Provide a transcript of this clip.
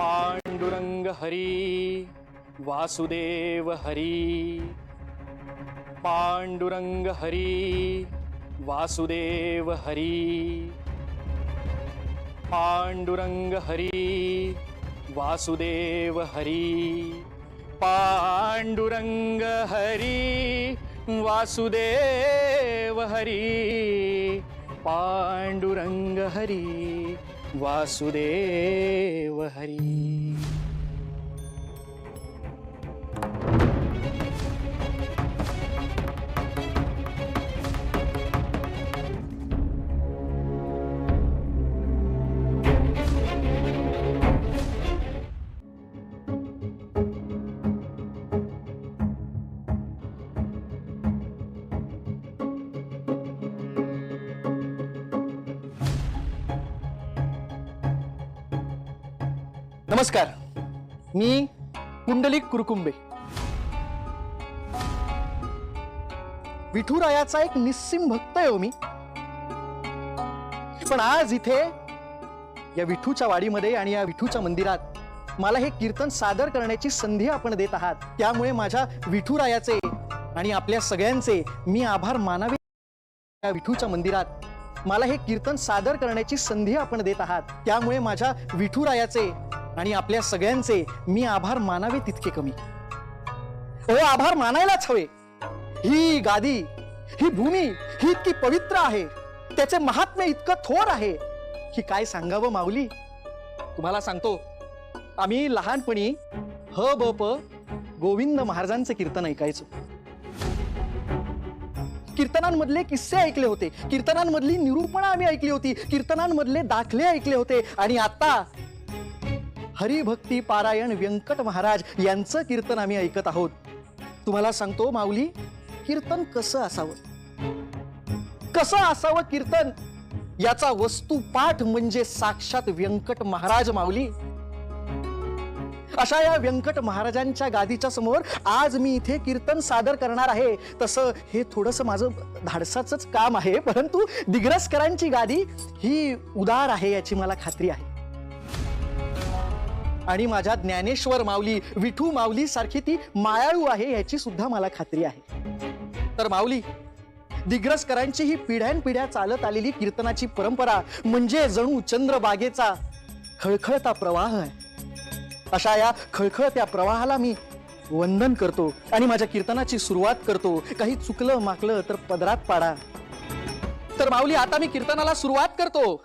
पांडुरंग हरी वासुदेव हरी। पांडुरंग हरी वासुदेव हरी। पांडुरंग हरी वासुदेव हरी। पांडुरंग हरी वासुदेव हरी। पांडुरंग हरी वासुदेव हरी। नमस्कार. मी कुंडलिक कुरकुंबे. विठुरायाचा एक निस्सिम भक्त आहे हो मी. पण आज इथे या विठूच्या वाडीमध्ये आणि या विठूच्या मंदिरात मला हे कीर्तन सादर करण्याची संधी आपण देत आहात. त्यामुळे माझ्या विठुरायाचे आणि आपल्या सगळ्यांचे मी आभार मानावे. या विठूच्या मंदिरात मला हे कीर्तन सादर करण्याची संधी आपण देत आहात. त्यामुळे माझ्या विठुरायाचे आणि आपल्या सगळ्यांचे मी आभार मानावे तितके कमी. ओ आभार मानायलाच हवे. ही गादी ही भूमी ही इतकी पवित्र आहे. त्याचे महात्म्य इतकं थोर आहे. की काय सांगावं माऊली? तुम्हाला सांगतो. आम्ही लहानपणी ह ब प गोविंद महाराजांचे कीर्तन ऐकायचो. कीर्तनांमधले किस्से ऐकले होते. कीर्तनांमधली निरूपणा आम्ही ऐकली होती. कीर्तनांमधले दाखले ऐकले होते. आणि आता हरिभक्ती पारायण व्यंकट महाराज यांचं कीर्तन आम्ही ऐकत आहोत. तुम्हाला सांगतो माऊली कीर्तन कसं असावं? कसं असावं कीर्तन? याचा वस्तुपाठ म्हणजे साक्षात व्यंकट महाराज माऊली. अशा या व्यंकट महाराजांच्या गादीच्या समोर आज मी इथे कीर्तन सादर करणार आहे. तसं हे थोडस माझं धाडसाच काम आहे परंतु दिग्रसकरांची गादी ही उदार आहे याची मला खात्री आहे. आणि माझ्या ज्ञानेश्वर माऊली विठू माऊली सारखी ती मायाळू आहे याची सुद्धा मला खात्री आहे. तर माऊली दिग्रसकरांची ही पिढ्यानपिढ्या चालत आलेली कीर्तनाची परंपरा म्हणजे जणू चंद्रबागेचा खळखळता प्रवाह आहे. अशा या खळखळत्या प्रवाहाला मी वंदन करतो आणि माझ्या कीर्तनाची सुरुवात करतो. काही चुकलं माकलं तर पदरात पाडा. तर माऊली आता मी कीर्तनाला सुरुवात करतो.